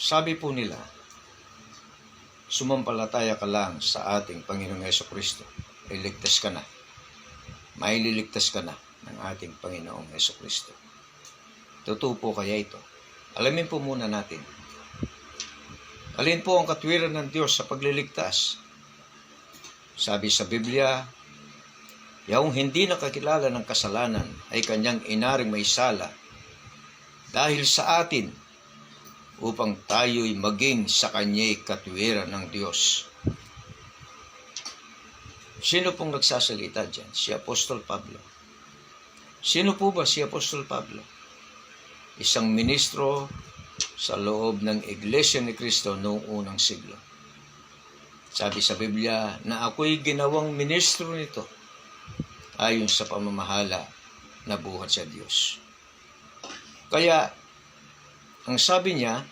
Sabi po nila, sumampalataya ka lang sa ating Panginoong Yeso Kristo, ay ligtas ka na. Maililigtas ka na ng ating Panginoong Yeso Kristo. Totoo po kaya ito? Alamin po muna natin. Alin po ang katwiran ng Diyos sa pagliligtas? Sabi sa Biblia, Yaong hindi nakakilala ng kasalanan ay kanyang inaring may sala dahil sa atin upang tayo'y maging sa kanya'y katwiran ng Diyos. Sino pong nagsasalita dyan? Si Apostol Pablo. Sino po ba si Apostol Pablo? Isang ministro sa loob ng Iglesia ni Cristo noong unang siglo. Sabi sa Biblia na ako'y ginawang ministro nito ayon sa pamamahala na buhat sa Diyos. Kaya, ang sabi niya,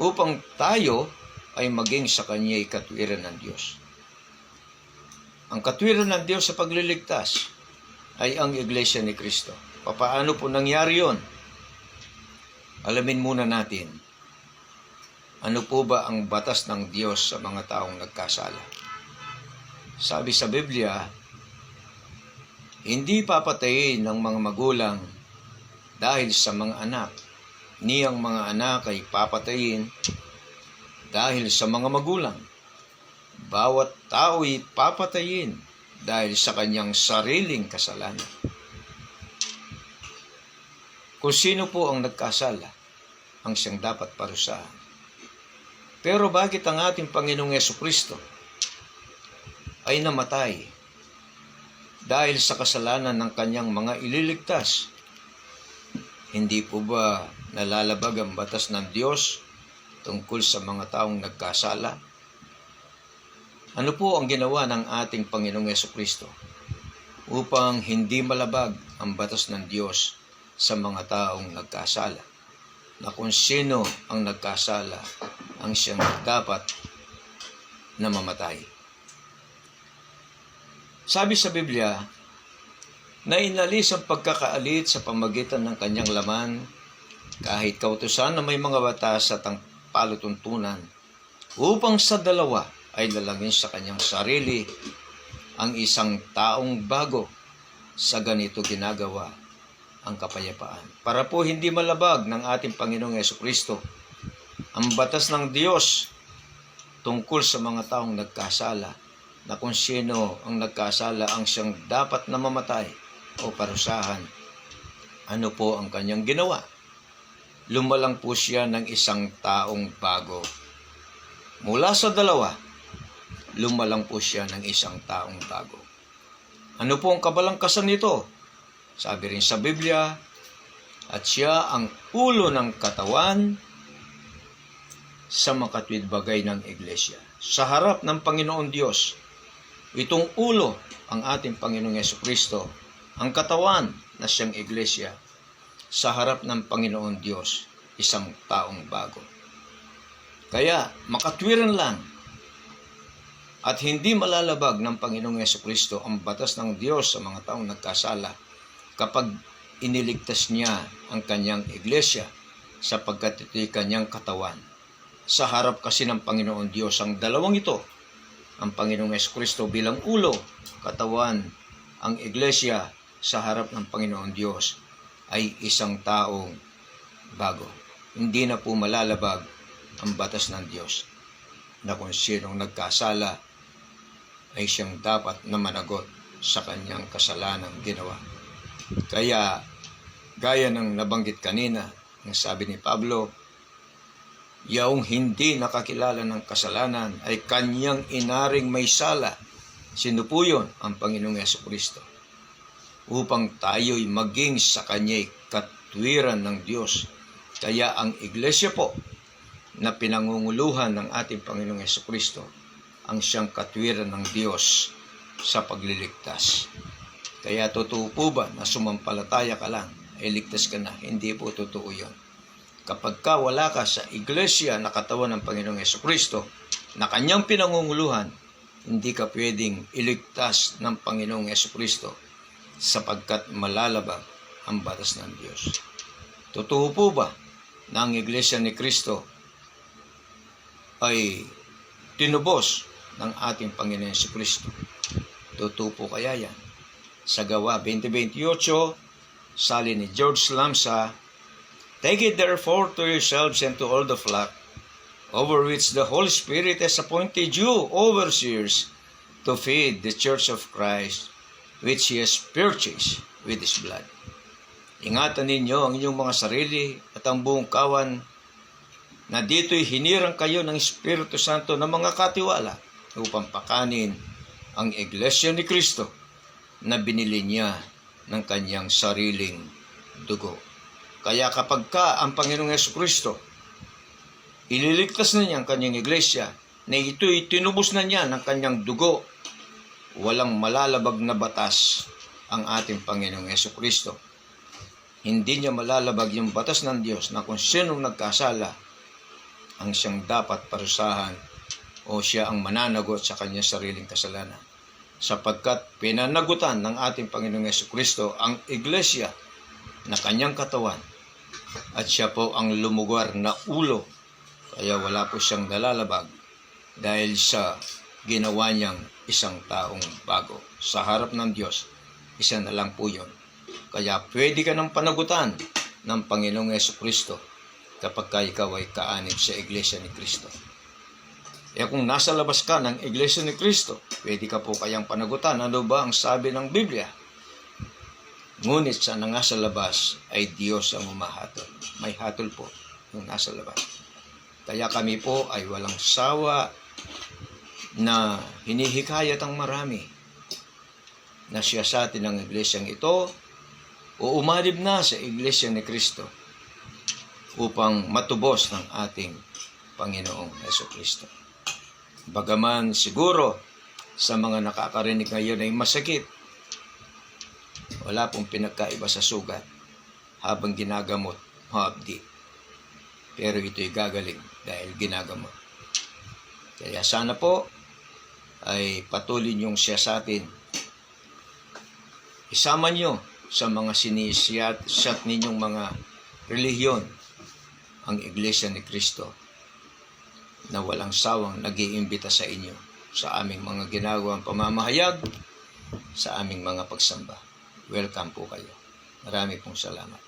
upang tayo ay maging sa kanya'y katwiran ng Diyos. Ang katwiran ng Diyos sa pagliligtas ay ang Iglesia ni Kristo. Papaano po nangyari yon? Alamin muna natin, ano po ba ang batas ng Diyos sa mga taong nagkasala? Sabi sa Biblia, hindi papatayin ng mga magulang dahil sa mga anak, ni ang mga anak ay papatayin dahil sa mga magulang. Bawat tao'y papatayin dahil sa kanyang sariling kasalanan. Kung sino po ang nagkasala, ang siyang dapat parusahan. Pero bakit ang ating Panginoong Yeso Kristo ay namatay dahil sa kasalanan ng kanyang mga ililigtas? Hindi po ba nalalabag ang batas ng Diyos tungkol sa mga taong nagkasala? Ano po ang ginawa ng ating Panginoong Yeso Kristo upang hindi malabag ang batas ng Diyos sa mga taong nagkasala? Na kung sino ang nagkasala ang siyang dapat na mamatay. Sabi sa Biblia, na inalis ang pagkakaalit sa pamagitan ng kanyang laman kahit kautusan na may mga batas at ang palutuntunan upang sa dalawa ay lalangin sa kanyang sarili ang isang taong bago sa ganito ginagawa ang kapayapaan. Para po hindi malabag ng ating Panginoong Yeso Kristo ang batas ng Diyos tungkol sa mga taong nagkasala na kung sino ang nagkasala ang siyang dapat na mamatay o parusahan. Ano po ang kanyang ginawa? Lumalang po siya ng isang taong bago. Mula sa dalawa, lumalang po siya ng isang taong bago. Ano po ang kabalangkasan nito? Sabi rin sa Biblia, at siya ang ulo ng katawan sa makatwid bagay ng iglesia. Sa harap ng Panginoon Diyos, itong ulo ang ating Panginoong Yeso Kristo, ang katawan na siyang iglesia, sa harap ng Panginoon Diyos, isang taong bago. Kaya, makatwiran lang at hindi malalabag ng Panginoong Yeso Kristo ang batas ng Diyos sa mga taong nagkasala kapag iniligtas niya ang kanyang iglesia sapagkat ito'y kanyang katawan. Sa harap kasi ng Panginoon Diyos ang dalawang ito, ang Panginoong Kristo bilang ulo, katawan, ang iglesia sa harap ng Panginoon Diyos ay isang taong bago. Hindi na po malalabag ang batas ng Diyos na kung sinong nagkasala ay siyang dapat na managot sa kanyang kasalanang ginawa. Kaya, gaya ng nabanggit kanina, ang sabi ni Pablo, Yaong hindi nakakilala ng kasalanan ay kanyang inaring may sala. Sino po yun? Ang Panginoong Yeso Kristo. Upang tayo'y maging sa kanya'y katwiran ng Diyos. Kaya ang iglesia po na pinangunguluhan ng ating Panginoong Yeso Kristo ang siyang katwiran ng Diyos sa pagliligtas. Kaya totoo po ba na sumampalataya ka lang, ay ligtas ka na? Hindi po totoo yun. Kapag ka wala ka sa iglesia na katawan ng Panginoong Yeso Kristo, na kanyang pinangunguluhan, hindi ka pwedeng iligtas ng Panginoong Yeso Kristo sapagkat malalabag ang batas ng Diyos. Totoo po ba na ang iglesia ni Kristo ay tinubos ng ating Panginoon si Kristo. Totoo po kaya yan? Sa gawa 2028, sali ni George Lamsa, Take it therefore to yourselves and to all the flock, over which the Holy Spirit has appointed you overseers to feed the church of Christ, which He has purchased with His blood. Ingatan ninyo ang inyong mga sarili at ang buong kawan na dito'y hinirang kayo ng Espiritu Santo ng mga katiwala upang pakanin ang Iglesia ni Kristo na binili niya ng kanyang sariling dugo. Kaya kapag ka ang Panginoong Yesu Kristo ililigtas na niya ang kanyang iglesia na ito'y tinubos na niya ng kanyang dugo, walang malalabag na batas ang ating Panginoong Yesu Kristo. Hindi niya malalabag yung batas ng Diyos na kung sinong nagkasala ang siyang dapat parusahan o siya ang mananagot sa kanyang sariling kasalanan. Sapagkat pinanagutan ng ating Panginoong Yesu Kristo ang iglesia na kanyang katawan at siya po ang lumugar na ulo kaya wala po siyang nalalabag dahil sa ginawa niyang isang taong bago. Sa harap ng Diyos, isa na lang po yun. Kaya pwede ka ng panagutan ng Panginoong Yesu Kristo kapag ka ikaw ay kaanib sa Iglesia ni Kristo. E kung nasa labas ka ng Iglesia ni Kristo, pwede ka po kayang panagutan. Ano ba ang sabi ng Biblia? Ngunit sa nga sa labas ay Diyos ang umahatol. May hatol po yung nasa labas. Kaya kami po ay walang sawa na hinihikayat ang marami na siya sa atin ang iglesyang ito o umarib na sa iglesia ni Kristo upang matubos ng ating Panginoong Yeso Kristo. Bagaman siguro sa mga nakakarinig ngayon ay masakit, wala pong pinagkaiba sa sugat habang ginagamot habdi. Pero ito'y gagaling dahil ginagamot. Kaya sana po ay patuloy niyong siya sa atin. Isama niyo sa mga sinisiyat siyat ninyong mga relihiyon ang Iglesia ni Kristo na walang sawang nag-iimbita sa inyo sa aming mga ginagawang pamamahayag, sa aming mga pagsamba. Welcome po kayo. Marami pong salamat.